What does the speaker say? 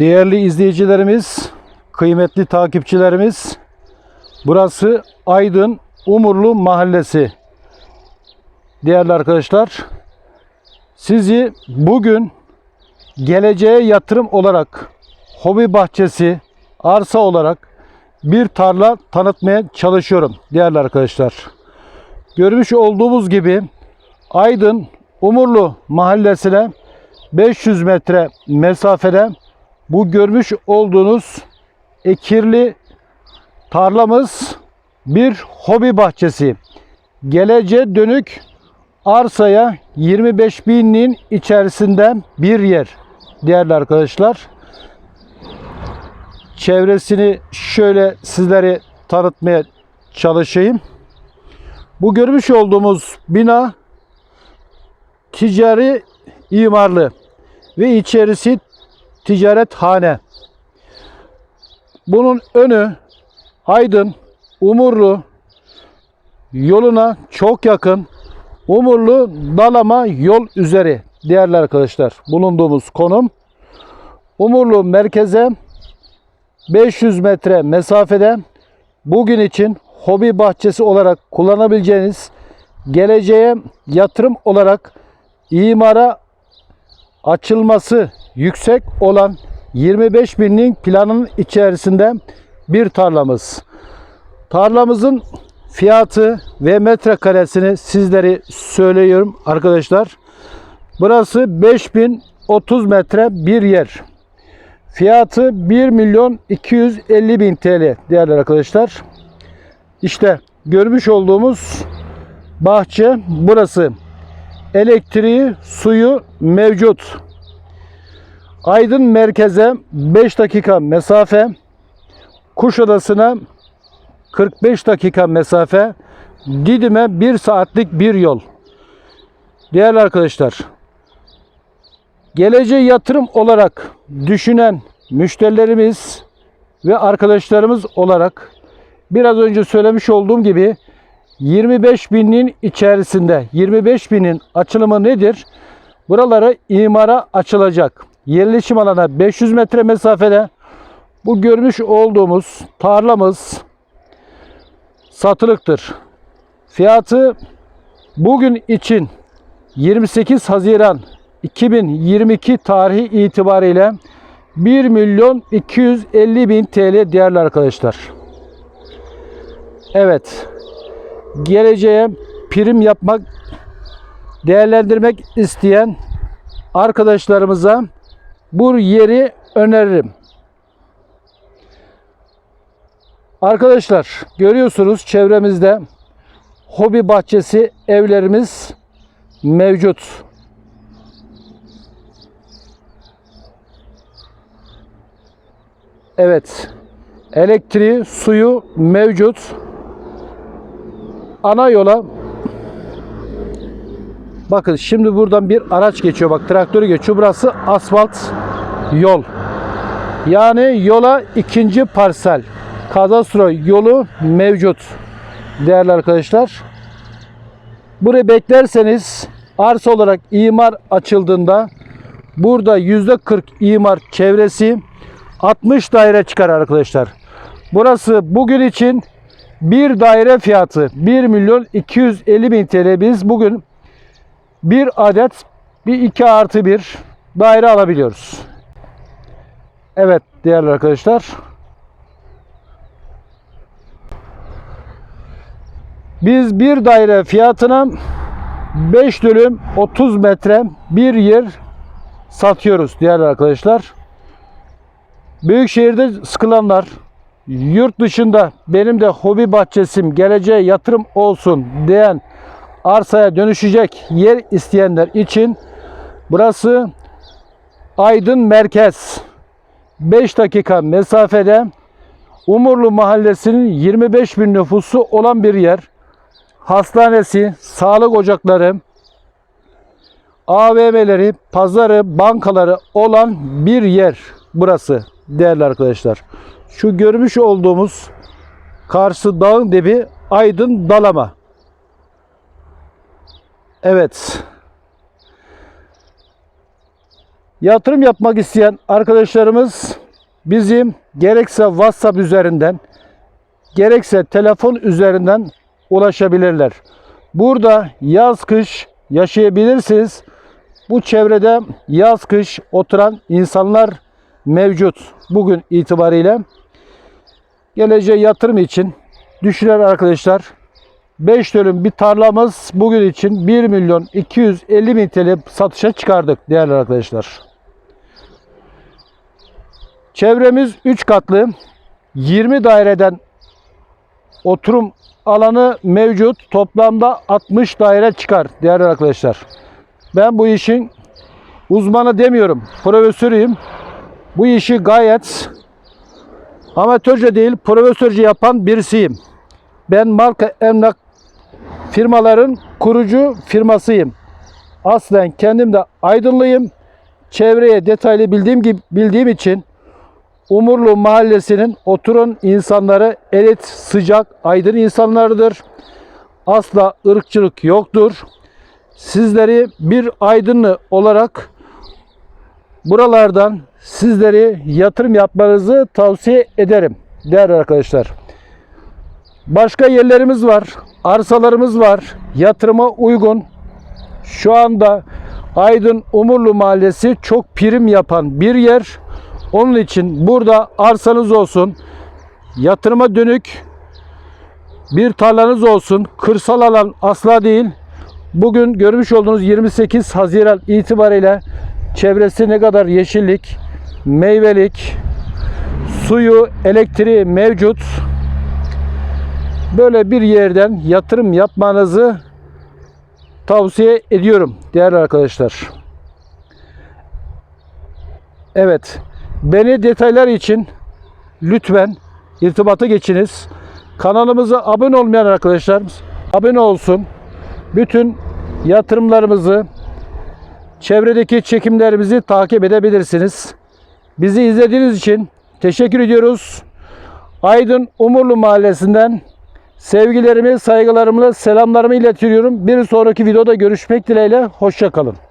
Değerli izleyicilerimiz, kıymetli takipçilerimiz, burası Aydın Umurlu Mahallesi. Değerli arkadaşlar, sizi bugün geleceğe yatırım olarak hobi bahçesi, arsa olarak bir tarla tanıtmaya çalışıyorum değerli arkadaşlar. Görmüş olduğumuz gibi Aydın Umurlu Mahallesi'ne 500 metre mesafede bu görmüş olduğunuz ekirli tarlamız bir hobi bahçesi. Geleceğe dönük arsaya 25 binliğin içerisinde bir yer değerli arkadaşlar. Çevresini şöyle sizlere tanıtmaya çalışayım. Bu görmüş olduğumuz bina ticari imarlı ve içerisi ticarethane. Bunun önü Aydın, Umurlu yoluna çok yakın. Umurlu Dalama yol üzeri değerli arkadaşlar bulunduğumuz konum. Umurlu merkeze 500 metre mesafede bugün için hobi bahçesi olarak kullanabileceğiniz geleceğe yatırım olarak imara açılması yüksek olan 25 binlik planın içerisinde bir tarlamız. Tarlamızın fiyatı ve metrekaresini sizlere söylüyorum arkadaşlar. Burası 5030 metre bir yer. Fiyatı 1 milyon 250 bin TL değerli arkadaşlar. İşte görmüş olduğumuz bahçe burası. Elektriği, suyu mevcut. Aydın merkeze 5 dakika mesafe. Kuşadası'na 45 dakika mesafe. Didim'e 1 saatlik bir yol. Değerli arkadaşlar, geleceğe yatırım olarak düşünen müşterilerimiz ve arkadaşlarımız olarak biraz önce söylemiş olduğum gibi 25 binin içerisinde 25 binin açılımı nedir? Buraları imara açılacak. Yerleşim alana 500 metre mesafede bu görmüş olduğumuz tarlamız satılıktır. Fiyatı bugün için 28 Haziran 2022 tarihi itibariyle 1 milyon 250 bin TL değerli arkadaşlar. Evet. Geleceğe prim yapmak, değerlendirmek isteyen arkadaşlarımıza bu yeri öneririm. Arkadaşlar görüyorsunuz çevremizde hobi bahçesi evlerimiz mevcut. Evet. Elektriği, suyu mevcut. Ana yola Bakın şimdi buradan bir araç geçiyor. Bak traktörü geçiyor. Burası asfalt yol. Yani yola ikinci parsel. Kadastro yolu mevcut. Değerli arkadaşlar. Burayı beklerseniz arsa olarak imar açıldığında burada %40 imar çevresi 60 daire çıkar arkadaşlar. Burası bugün için bir daire fiyatı 1 milyon 250 bin TL. Biz bugün bir adet bir 2 artı bir daire alabiliyoruz. Evet değerli arkadaşlar. Biz bir daire fiyatına 5 dönüm 30 metre bir yer satıyoruz değerli arkadaşlar. Büyük şehirde sıkılanlar, yurt dışında benim de hobi bahçesim geleceğe yatırım olsun diyen arsaya dönüşecek yer isteyenler için burası Aydın Merkez. 5 dakika mesafede Umurlu Mahallesi'nin 25 bin nüfusu olan bir yer. Hastanesi, sağlık ocakları, AVM'leri, pazarı, bankaları olan bir yer burası değerli arkadaşlar. Şu görmüş olduğumuz karşı dağın dibi Aydın Dalama. Evet. Yatırım yapmak isteyen arkadaşlarımız bizim gerekse WhatsApp üzerinden gerekse telefon üzerinden ulaşabilirler. Burada yaz kış yaşayabilirsiniz. Bu çevrede yaz kış oturan insanlar mevcut bugün itibariyle. Geleceğe yatırım için düşünen arkadaşlar 5 dönüm bir tarlamız bugün için 1 milyon 250 bin TL satışa çıkardık değerli arkadaşlar. Çevremiz 3 katlı 20 daireden oturum alanı mevcut. Toplamda 60 daire çıkar değerli arkadaşlar. Ben bu işin uzmanı demiyorum. Profesörüyüm. Bu işi gayet amatörce değil profesörce yapan birisiyim. Ben marka emlak firmaların kurucu firmasıyım. Aslen kendim de Aydınlıyım. Çevreye detaylı bildiğim gibi bildiğim için Umurlu mahallesinin oturun insanları elit, sıcak, aydın insanlardır. Asla ırkçılık yoktur. Sizleri bir aydınlı olarak buralardan sizleri yatırım yapmanızı tavsiye ederim değerli arkadaşlar. Başka yerlerimiz var, arsalarımız var, yatırıma uygun. Şu anda Aydın Umurlu Mahallesi çok prim yapan bir yer. Onun için burada arsanız olsun, yatırıma dönük bir tarlanız olsun, kırsal alan asla değil. Bugün görmüş olduğunuz 28 Haziran itibariyle çevresi ne kadar yeşillik, meyvelik, suyu, elektriği mevcut. Böyle bir yerden yatırım yapmanızı tavsiye ediyorum değerli arkadaşlar. Evet. Beni detaylar için lütfen irtibata geçiniz. Kanalımıza abone olmayan arkadaşlarımız abone olsun. Bütün yatırımlarımızı, çevredeki çekimlerimizi takip edebilirsiniz. Bizi izlediğiniz için teşekkür ediyoruz. Aydın Umurlu Mahallesi'nden sevgilerimi, saygılarımı, selamlarımı iletiyorum. Bir sonraki videoda görüşmek dileğiyle. Hoşçakalın.